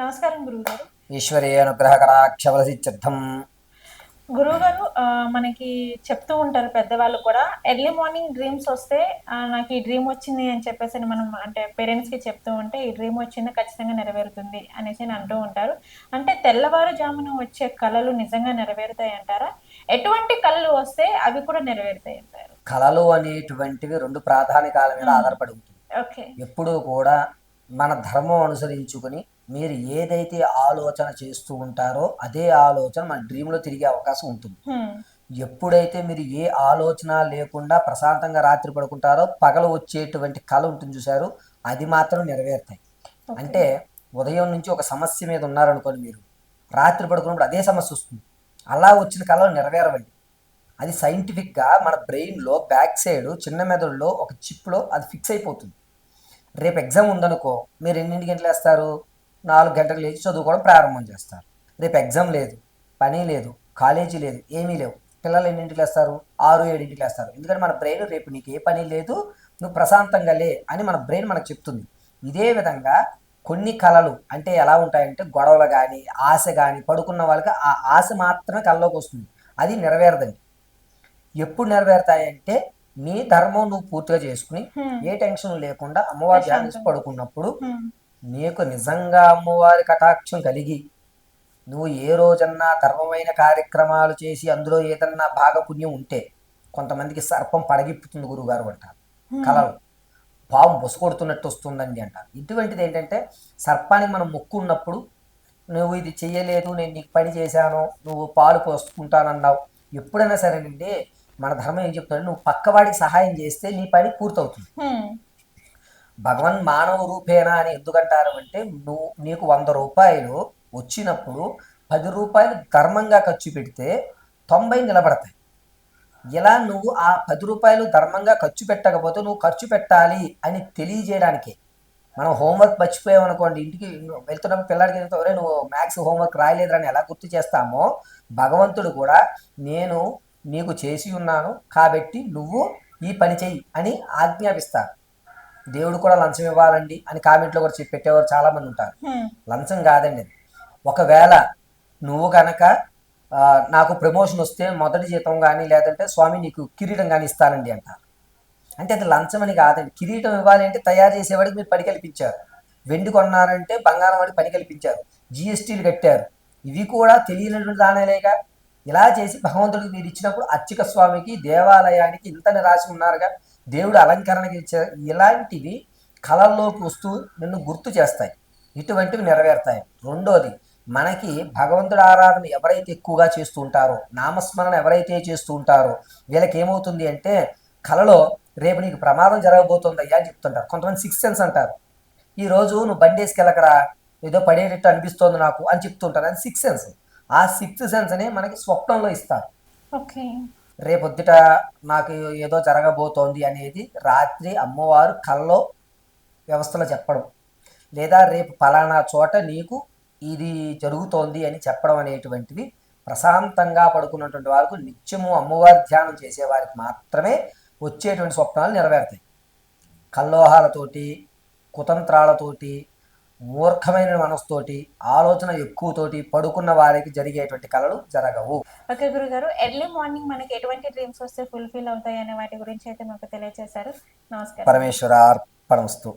నమస్కారం గురువుగారు. ఈశ్వరీయానుగ్రహ కటాక్షవలసిత్యర్థం గురువుగారు ఆ, మనకి చెప్తూ ఉంటారు పెద్దవాళ్ళు కూడా ఎర్లీ మార్నింగ్ డ్రీమ్స్ వస్తే నాకు ఈ డ్రీమ్ వచ్చింది అని చెప్పేసి మనం అంటే పేరెంట్స్కి చెప్తూ ఉంటే ఈ డ్రీమ్ వచ్చింది ఖచ్చితంగా నెరవేరుతుంది అనేసి అని అంటూ ఉంటారు. అంటే తెల్లవారుజామున వచ్చే కళలు నిజంగా నెరవేరుతాయి అంటారా? ఎటువంటి కళలు వస్తే అవి కూడా నెరవేరుతాయి అంటారు. కళలు అనేటువంటివి రెండు ప్రాధానికాల మీద ఆధారపడి ఉంటుంది. ఓకే. ఎప్పుడూ కూడా మన ధర్మం అనుసరించుకుని మీరు ఏదైతే ఆలోచన చేస్తూ ఉంటారో అదే ఆలోచన మన డ్రీమ్లో తిరిగే అవకాశం ఉంటుంది. ఎప్పుడైతే మీరు ఏ ఆలోచన లేకుండా ప్రశాంతంగా రాత్రి పడుకుంటారో పగలు వచ్చేటువంటి కళ ఉంటుంది చూసారు అది మాత్రం నెరవేరుతాయి. అంటే ఉదయం నుంచి ఒక సమస్య మీద ఉన్నారనుకోండి మీరు రాత్రి పడుకున్నప్పుడు అదే సమస్య వస్తుంది. అలా వచ్చిన కళలు నెరవేరవండి అది సైంటిఫిక్గా మన బ్రెయిన్లో బ్యాక్ సైడ్ చిన్న మెదడులో ఒక చిప్లో అది ఫిక్స్ అయిపోతుంది. రేపు ఎగ్జామ్ ఉందనుకో మీరు ఎన్నింటి గంటలు వేస్తారు నాలుగు గంటలకు లేచి చదువుకోవడం ప్రారంభం చేస్తారు. రేపు ఎగ్జామ్ లేదు పని లేదు కాలేజీ లేదు ఏమీ లేవు. పిల్లలు ఎన్నింటికి వేస్తారు ఆరు ఏడింటికి వేస్తారు ఎందుకంటే మన బ్రెయిన్ రేపు నీకు ఏ పని లేదు నువ్వు ప్రశాంతంగా లే అని మన బ్రెయిన్ మనకు చెప్తుంది. ఇదే విధంగా కొన్ని కళలు అంటే ఎలా ఉంటాయంటే గొడవలు కానీ ఆశ కానీ పడుకున్న వాళ్ళకి ఆ ఆశ మాత్రమే కళ్ళలోకి వస్తుంది. అది నెరవేరదండి. ఎప్పుడు నెరవేరుతాయంటే నీ ధర్మం నువ్వు పూర్తిగా చేసుకుని. ఏ టెన్షన్ లేకుండా అమ్మవారి ధ్యానించి పడుకున్నప్పుడు. నీకు నిజంగా అమ్మవారి కటాక్షం కలిగి నువ్వు ఏ రోజన్నా ధర్మమైన కార్యక్రమాలు చేసి అందులో ఏదన్నా భాగపుణ్యం ఉంటే కొంతమందికి సర్పం పడగిప్పుతుంది గురువుగారు అంటారు. కలలు. పాము బొసు కొడుతున్నట్టు వస్తుందండి అంటారు. ఇటువంటిది ఏంటంటే సర్పానికి మనం మొక్కు ఉన్నప్పుడు నువ్వు ఇది చెయ్యలేదు నేను నీకు పని చేశాను నువ్వు పాలు పోసుకుంటానన్నావు. ఎప్పుడైనా సరేనండి మన ధర్మం ఏం చెప్తాడు? నువ్వు పక్కవాడికి సహాయం చేస్తే నీ పని పూర్తవుతుంది. భగవన్ మానవ రూపేనా అని ఎందుకంటారు అంటే నువ్వు నీకు వంద రూపాయలు వచ్చినప్పుడు పది రూపాయలు ధర్మంగా ఖర్చు పెడితే తొంభై నిలబడతాయి. ఇలా నువ్వు ఆ పది రూపాయలు ధర్మంగా ఖర్చు పెట్టకపోతే నువ్వు ఖర్చు పెట్టాలి అని తెలియజేయడానికే. మనం హోంవర్క్ మర్చిపోయాం అనుకోండి ఇంటికి వెళ్తున్నప్పుడు పిల్లాడికి వెళ్తే, "ఒరేయ్, నువ్వు మ్యాథ్స్ హోంవర్క్ రాయలేదని ఎలా గుర్తు చేస్తామో భగవంతుడు కూడా నేను నీకు చేసి ఉన్నాను కాబట్టి నువ్వు ఈ పని చెయ్యి అని ఆజ్ఞాపిస్తారు దేవుడు కూడా లంచం ఇవ్వాలండి అని కామెంట్లో కూడా చెప్పి పెట్టేవారు చాలా మంది ఉంటారు. లంచం కాదండి అది. ఒకవేళ నువ్వు కనుక నాకు ప్రమోషన్ వస్తే మొదటి జీతం కానీ లేదంటే స్వామి నీకు కిరీటం కానీ ఇస్తానండి అంటారు అంటే అది లంచం అని కాదండి. కిరీటం ఇవ్వాలి అంటే తయారు చేసేవాడికి మీరు పని కల్పించారు. వెండి కొన్నారంటే బంగారం వాడికి పని కల్పించారు. జిఎస్టీలు కట్టారు. ఇవి కూడా తెలియనటువంటి దానేలేగా ఇలా చేసి భగవంతుడికి మీరు ఇచ్చినప్పుడు అర్చక స్వామికి దేవాలయానికి ఇంతని రాసి ఉన్నారుగా దేవుడు అలంకరణకి ఇచ్చారు ఇలాంటివి కళల్లోకి వస్తూ నిన్ను గుర్తు చేస్తాయి. ఇటువంటివి నెరవేరుతాయి. రెండోది మనకి భగవంతుడు ఆరాధన ఎవరైతే ఎక్కువగా చేస్తూ ఉంటారో నామస్మరణ ఎవరైతే చేస్తూ ఉంటారో వీళ్ళకి ఏమవుతుంది అంటే కళలో రేపు నీకు ప్రమాదం జరగబోతుంది అయ్యా అని చెప్తుంటారు. కొంతమంది సిక్స్ సెన్స్ అంటారు. ఈ రోజు నువ్వు బండి వేసుకెళ్ళకరా ఏదో పడేటట్టు అనిపిస్తోంది నాకు అని చెప్తుంటారు. అది సిక్స్ సెన్స్ ఆ సిక్స్త్ సెన్స్ అని మనకి స్వప్నంలో ఇస్తారు. ఓకే. రేపొద్దుట నాకు ఏదో జరగబోతోంది అనేది రాత్రి అమ్మవారు కల్లో వ్యవస్థలో చెప్పడం. లేదా రేపు ఫలానా చోట నీకు ఇది జరుగుతోంది అని చెప్పడం అనేటువంటివి ప్రశాంతంగా పడుకున్నటువంటి వారికి నిత్యము అమ్మవారి ధ్యానం చేసే వారికి మాత్రమే వచ్చేటువంటి స్వప్నాలు నెరవేరుతాయి. కల్లోహాలతోటి కుతంత్రాలతోటి మూర్ఖమైన మనసుతోటి ఆలోచన ఎక్కువతోటి పడుకున్న వారికి జరిగేటువంటి కళలు జరగవు. ఓకే గురుగారు ఎర్లీ మార్నింగ్ మనకి ఎటువంటి డ్రీమ్స్ వస్తే ఫుల్ఫిల్ అవుతాయి అనే వాటి గురించి అయితే మాకు తెలియజేశారు నమస్కారం. పరమేశ్వర అర్పణమస్తు